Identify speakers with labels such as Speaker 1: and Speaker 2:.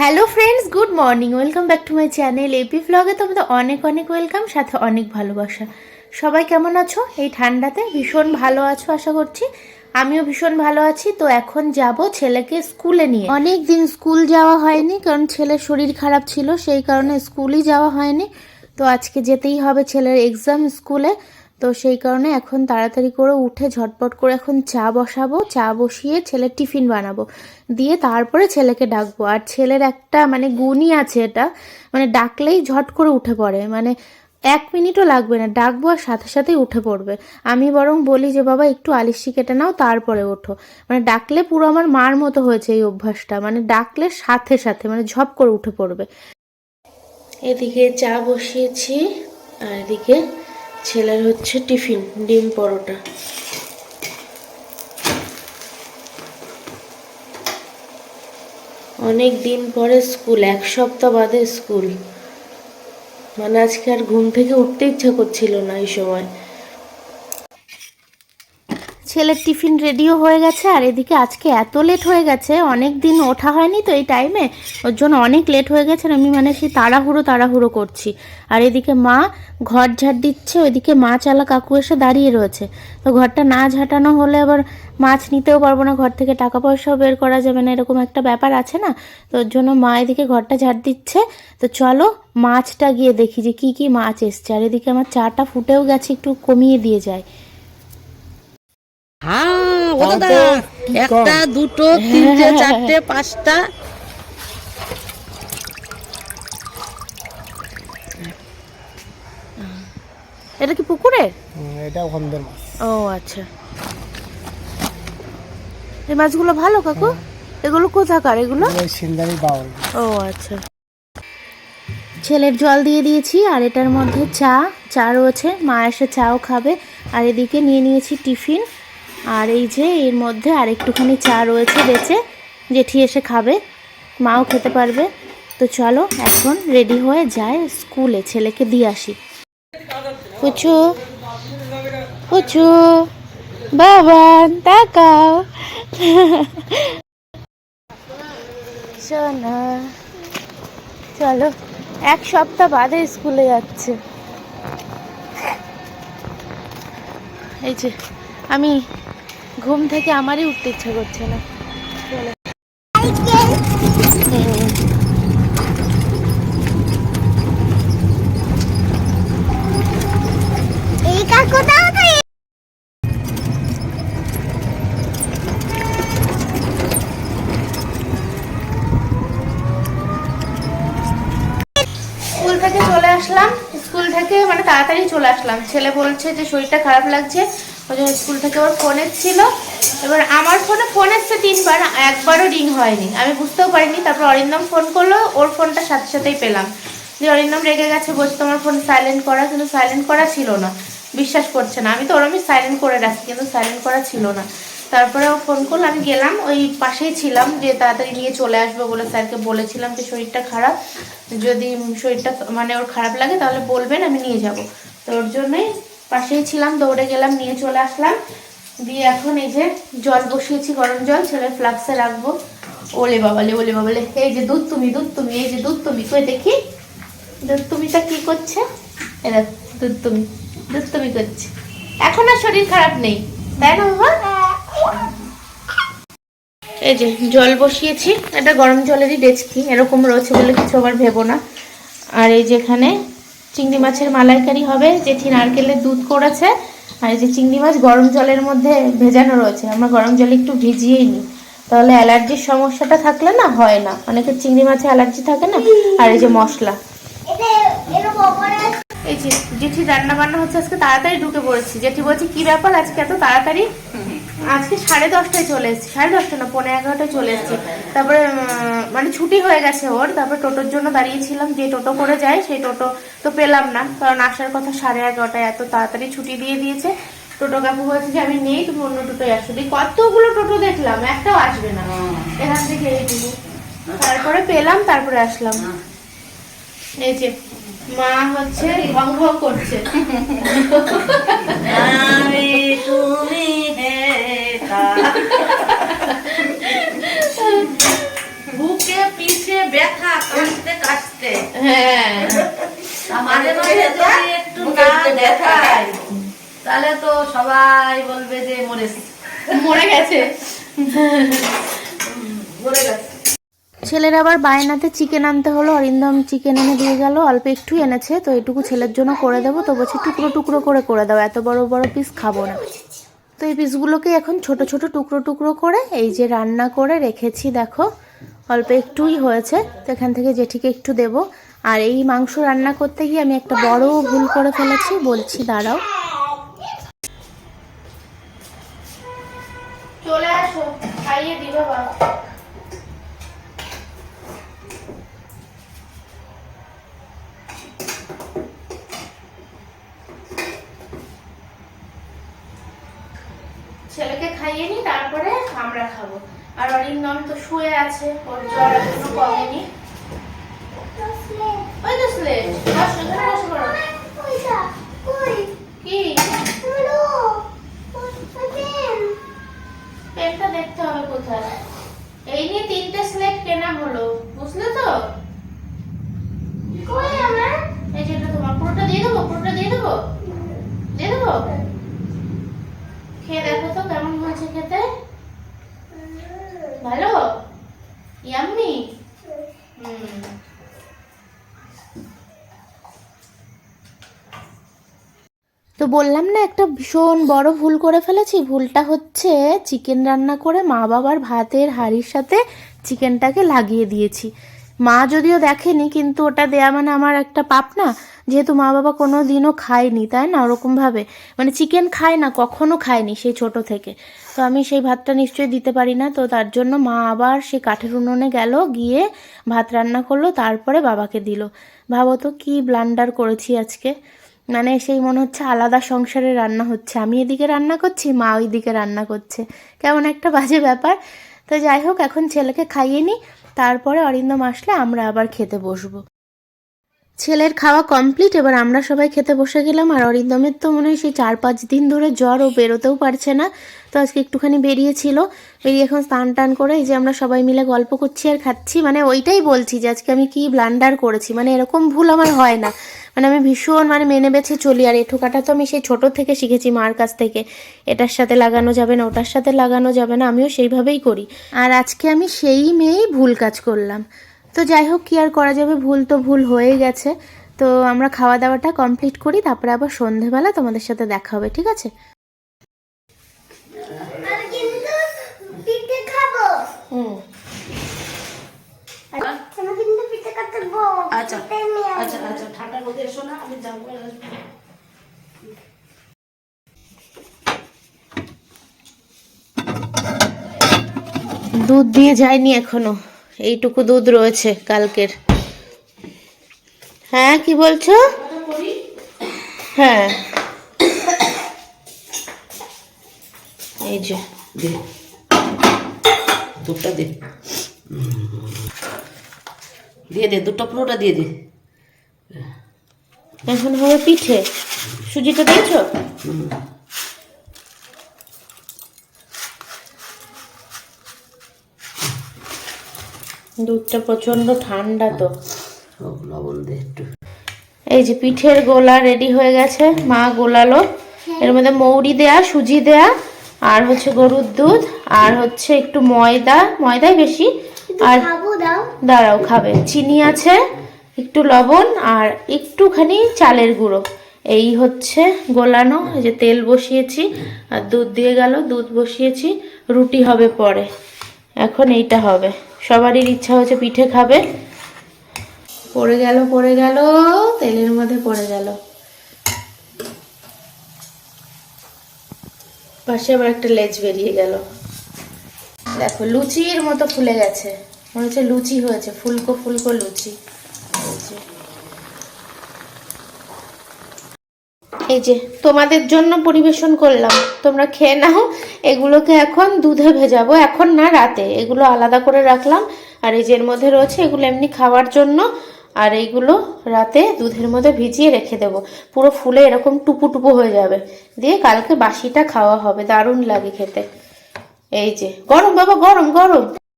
Speaker 1: Hello friends, good morning. Welcome back to my channel. AP ভ্লগে তোমাদের অনেক অনেক welcome, সাথে অনেক ভালোবাসা। সবাই কেমন আছো? এই ঠান্ডাতে ভীষণ ভালো আছো, আশা করছি। আমিও ভীষণ ভালো আছি। তো এখন যাব ছেলেকে স্কুলে নিয়ে। অনেক দিন স্কুল যাওয়া হয়নি, কারণ ছেলের শরীর খারাপ ছিল, সেই কারণে স্কুলই যাওয়া হয়নি। তো আজকে যেতেই হবে ছেলের এক্সাম স্কুলে। তো সেই কারণে এখন তাড়াতাড়ি করে উঠে ঝটপট করে এখন চা বসাবো। চা বসিয়ে ছেলের টিফিন বানাবো। দিয়ে তারপরে ছেলেকে ডাকবো। আর ছেলের একটা মানে গুণই আছে এটা মানে ডাকলেই ঝট করে উঠে পড়ে। মানে এক মিনিটও লাগবে না, ডাকবো আর সাথে সাথেই উঠে পড়বে। আমি বরং বলি যে, বাবা, একটু আলিশি কেটে নাও, তারপরে ওঠো। মানে ডাকলে পুরো আমার মার মতো হয়েছে এই অভ্যাসটা। মানে ডাকলে সাথে সাথে মানে ঝপ করে উঠে পড়বে। এদিকে চা বসিয়েছি, আর এদিকে ছেলের হচ্ছে টিফিন, ডিম পরোটা। অনেক দিন পরে স্কুল, এক সপ্তাহ বাদে স্কুল। মানে আজকে আর ঘুম থেকে উঠতে ইচ্ছা করছিল না এই সময়। ছেলের টিফিন রেডিও হয়ে গেছে আর এদিকে আজকে এত লেট হয়ে গেছে, অনেক দিন ওঠা হয়নি তো এই টাইমে ওর জন্য অনেক লেট হয়ে গেছে আমি মানে সেই তাড়াহুড়ো তাড়াহুড়ো করছি। আর এদিকে মা ঘর ঝাড় দিচ্ছে, ওইদিকে মা চালা কাকু এসে দাঁড়িয়ে রয়েছে। তো ঘরটা না ঝাঁটানো হলে আবার মাছ নিতেও পারব না, ঘর থেকে টাকা পয়সাও বের করা যাবে না, এরকম একটা ব্যাপার আছে না? তো ওর জন্য মা এদিকে ঘরটা ঝাড় দিচ্ছে। তো চলো মাছটা গিয়ে দেখি যে কি কি মাছ এসছে। আর এদিকে আমার চাটা ফুটেও গেছে, একটু কমিয়ে দিয়ে যায়।
Speaker 2: হ্যাঁ ও দাদা একটা দুটো তিনটে চারটে পাঁচটা।
Speaker 1: এটা কি পুকুরে
Speaker 3: এটা বন্ধের মাছ।
Speaker 1: ও আচ্ছা। এই মাছগুলো ভালো কাকু? এগুলো কোথাকার এগুলো?
Speaker 3: সিন্দারি বাউল।
Speaker 1: ও আচ্ছা। ছেলের জল দিয়ে দিয়েছি আর এটার মধ্যে চা চা রয়েছে। মা এসে চাও খাবে। আর এদিকে নিয়ে নিয়েছি টিফিন। আর এই যে এর মধ্যে আর একটুখানি চা রয়েছে বেঁচে, জেঠি এসে খাবে, মাও খেতে পারবে। তো চলো, এখন রেডি হয়ে যায় স্কুলে, ছেলেকে দিয়ে আসি। পুচু পুচু, বাবান, তাকাও। চলো, এক সপ্তাহ বাদে স্কুলে যাচ্ছে। এই যে আমি ঘুম থেকে আমারই উঠতে ইচ্ছা করছে না। থেকে চলে আসলাম। স্কুল থেকে মানে তাড়াতাড়ি চলে আসলাম। ছেলে বলছে যে শরীরটা খারাপ লাগছে। ওই স্কুল থেকে ওর ফোন এসেছিল এবার আমার ফোনে ফোন এসছে তিনবার, একবারও রিং হয়নি। আমি বুঝতেও পারিনি, তারপর অরিন্দম ফোন করল, ওর ফোনটা সাথে সাথেই পেলাম। যে অরিন্দম রেগে গেছে, বলছে তোমার ফোন সাইলেন্ট করা, কিন্তু সাইলেন্ট করা ছিল না। বিশ্বাস করছে না। আমি তো ওর আমি সাইলেন্ট করে রাখি, কিন্তু সাইলেন্ট করা ছিল না। তারপরে ও ফোন করল, আমি গেলাম, ওই পাশেই ছিলাম, যে তাড়াতাড়ি নিয়ে চলে আসব বলে স্যারকে বলেছিলাম যে শরীরটা খারাপ। যদি শরীরটা মানে ওর খারাপ লাগে, তাহলে বলবেন, আমি নিয়ে যাব। তো ওর জন্যই পাশেই ছিলাম, দৌড়ে গেলাম, নিয়ে চলে আসলাম। দিয়ে এখন এই যে জল বসিয়েছি, গরম জল, ছেলের ফ্লাক্সে রাখব। ওলে বাবালে ওলে বাবালে, এই যে দুধ তুমি দুধ তুমি, এই যে দুধ তুমি, কই দেখি? দুধ তুমিটা কি করছে? এ দেখ, দুধ তুমি দুধ তুমি করছে। এখন আর শরীর খারাপ নেই, তাই না বাবা? এই যে জল বসিয়েছি, এটা গরম জলেরই ডেচকি, এরকম রয়েছে বলে কিছু আবার ভেবো না। আর এই যেখানে চিংড়ি মাছের মালাইকারি হবে জেঠি নারকেলের দুধ করেছে, আর এই যে চিংড়ি মাছ গরম জলের মধ্যে ভেজানো রয়েছে। আমরা গরম জলে একটু ভিজিয়েই নিই। তাহলে অ্যালার্জির সমস্যাটা থাকলে না হয় না। অনেকের চিংড়ি মাছে অ্যালার্জি থাকে না, আর এই যে মশলা। এই যে জেঠি রান্না বান্না হচ্ছে, আজকে তাড়াতাড়ি ঢুকে পড়েছি। জেঠি বলছে, কি ব্যাপার আজকে এত তাড়াতাড়ি? আজকে সাড়ে দশটায় চলে এসেছি। সাড়ে দশটা না পনেরো এগারোটায় চলে এসেছি। তারপরে মানে ছুটি হয়ে গেছে ওর। তারপরে টোটোর জন্য দাঁড়িয়েছিলাম। যে টোটো করে যায় সেই টোটো তো পেলাম না। কারণ আসার কথা সাড়ে এগারোটায় এত তাড়াতাড়ি ছুটি দিয়ে দিয়েছে। টোটো কাকু বলছে যে আমি নেই তুমি অন্য টোটোয় আসো। কতগুলো টোটো দেখলাম একটাও আসবে না। এখান থেকে এইটুকু তারপরে পেলাম তারপরে আসলাম। এই যে মা হচ্ছে ঘং করছে।
Speaker 2: আমি তুমি। বুকে পিছে ব্যথা কাশতে কাশতে।
Speaker 1: হ্যাঁ।
Speaker 2: মাঝে মাঝে যদি একটু না দেখায় তাহলে তো সবাই বলবে যে মরেছে
Speaker 1: মরে গেছে।
Speaker 2: মরে গেছে।
Speaker 1: ছেলের আবার বায়নাতে চিকেন আনতে হলো অরিন্দম চিকেন এনে দিয়ে গেল অল্প একটু এনেছে তো এটুকু ছেলের জন্য করে দেবো তো বলছে টুকরো টুকরো করে করে দাও এত বড় বড় পিস খাব না। তো এই পিসগুলোকে এখন ছোট ছোট টুকরো টুকরো করে এই যে রান্না করে রেখেছি, দেখো। অল্প একটুই হয়েছে, তো এখান থেকে জেঠিকে একটু দেব। আর এই মাংস রান্না করতে গিয়ে আমি একটা বড় ভুল করে ফেলেছি, বলছি দাঁড়াও। চলে আসো, খাইয়ে বাবা। ছেলেকে খাইয়ে নি তারপরে আমরা খাব। আর অরিন্দম তো শুয়ে আছে ওর জ্বর এখনও কমেনি। ওই তো স্লেট। বসো এখানে বসে পড়ো।
Speaker 4: ওইটা কই
Speaker 1: কি? পেনটা দেখতে হবে কোথায়। এই নিয়ে তিনটে স্লেট কেনা হলো বুঝলে তো?
Speaker 4: কই আমার?
Speaker 1: এই যে এটা তোমার পুরোটা দিয়ে দেবো পুরোটা দিয়ে দেবো? দিয়ে দেবো খেয়ে দেখো তো কেমন হয়েছে খেতে ভালো হুম। তো বললাম না, একটা ভীষণ বড় ভুল করে ফেলেছি। ভুলটা হচ্ছে চিকেন রান্না করে মা বাবার ভাতের হাড়ির সাথে চিকেনটাকে লাগিয়ে দিয়েছি। মা যদিও দেখেনি, কিন্তু ওটা দেয়া মানে আমার একটা পাপ না যেহেতু মা বাবা কোনো দিনও খায়নি, তাই না? ওরকমভাবে। মানে চিকেন খায় না, কখনো খায়নি সেই ছোট থেকে। তো আমি সেই ভাতটা নিশ্চয়ই দিতে পারি না। তো তার জন্য মা আবার সে কাঠের উনুনে গেল, গিয়ে ভাত রান্না করল, তারপরে বাবাকে দিল। ভাবো তো কি ব্লান্ডার করেছি আজকে। মানে সেই মনে হচ্ছে আলাদা সংসারে রান্না হচ্ছে। আমি এদিকে রান্না করছি, মা ওইদিকে রান্না করছে। কেমন একটা বাজে ব্যাপার। তো যাই হোক, এখন ছেলেকে খাইয়ে নিই তারপরে অরিন্দম আসলে আমরা আবার খেতে বসবো। ছেলের খাওয়া কমপ্লিট এবার আমরা সবাই খেতে বসে গেলাম, আর অরিন্দমের তো মনে হয় সেই চার পাঁচ দিন ধরে জ্বর ও বেরোতেও পারছে না। তো আজকে একটুখানি বেরিয়েছিল বেরিয়ে এখন স্নান টান করে এই যে আমরা সবাই মিলে গল্প করছি আর খাচ্ছি। মানে ওইটাই বলছি যে আজকে আমি কি ব্লান্ডার করেছি। মানে এরকম ভুল আমার হয় না। মানে আমি ভীষণ মানে মেনে বেছে চলি। আর এঠোকাটা তো আমি সেই ছোট থেকে শিখেছি মার কাছ থেকে। এটার সাথে লাগানো যাবে না, ওটার সাথে লাগানো যাবে না। আমিও সেইভাবেই করি। আর আজকে আমি সেই মেয়েই ভুল কাজ করলাম। তো যাই হোক, কি আর করা যাবে? ভুল তো ভুল হয়েই গেছে। তো আমরা খাওয়া দাওয়াটা কমপ্লিট করি। তারপরে আবার সন্ধেবেলা তোমাদের সাথে দেখা হবে। ঠিক আছে
Speaker 4: আমি কিন্তু পিঠে খাব
Speaker 1: হুম
Speaker 4: আমি কিন্তু পিঠে কাটবো
Speaker 2: আচ্ছা। আচ্ছা আচ্ছা ঠান্ডার মধ্যে এসো না আমি যাব
Speaker 1: দুধ দিয়ে যায়নি এখনও এইটুকু দুধ রয়েছে কালকের। হ্যাঁ কি বলছো? হ্যাঁ। এই যে।
Speaker 2: দুধটা দে। দিয়ে দে দুধটা পুরোটা দিয়ে দে।
Speaker 1: এখন হবে পিঠে। সুজিটা দিয়েছ? দুধটা প্রচণ্ড ঠান্ডা তো।
Speaker 2: লবণ দে একটু।
Speaker 1: এই যে পিঠের গোলা রেডি হয়ে গেছে মা গোলালো। এর মধ্যে মৌরি দেয়া সুজি দেয়া আর হচ্ছে গরুর দুধ আর হচ্ছে একটু ময়দা ময়দাই বেশি। আর দাঁড়াও, খাবে। চিনি আছে, একটু লবণ আর একটুখানি চালের গুঁড়ো। এই হচ্ছে গোলানো, এই যে তেল বসিয়েছি, আর দুধ দিয়ে গেল, দুধ বসিয়েছি, রুটি হবে পরে। এখন এইটা হবে। সবারই ইচ্ছা হচ্ছে পিঠে খাবে। পড়ে গেল পড়ে গেল, তেলের মধ্যে পড়ে গেল। পাশে আবার একটা লেজ বেরিয়ে গেল। দেখো, লুচির মতো ফুলে গেছে। হচ্ছে লুচি হয়েছে, ফুলকো ফুলকো লুচি। এই যে, তোমাদের জন্য পরিবেশন করলাম। তোমরা খেয়ে নাও, এগুলোকে এখন দুধে ভেজাবো। এখন না, রাতে। এগুলো আলাদা করে রাখলাম। আর এই যে এর মধ্যে রয়েছে, এগুলো এমনি খাওয়ার জন্য। আর এইগুলো রাতে দুধের মধ্যে ভিজিয়ে রেখে দেব। পুরো ফুলে এরকম টুপু টুপু হয়ে যাবে। দিয়ে কালকে বাসিটা খাওয়া হবে। দারুণ লাগে খেতে। এই যে, গরম বাবা, গরম গরম।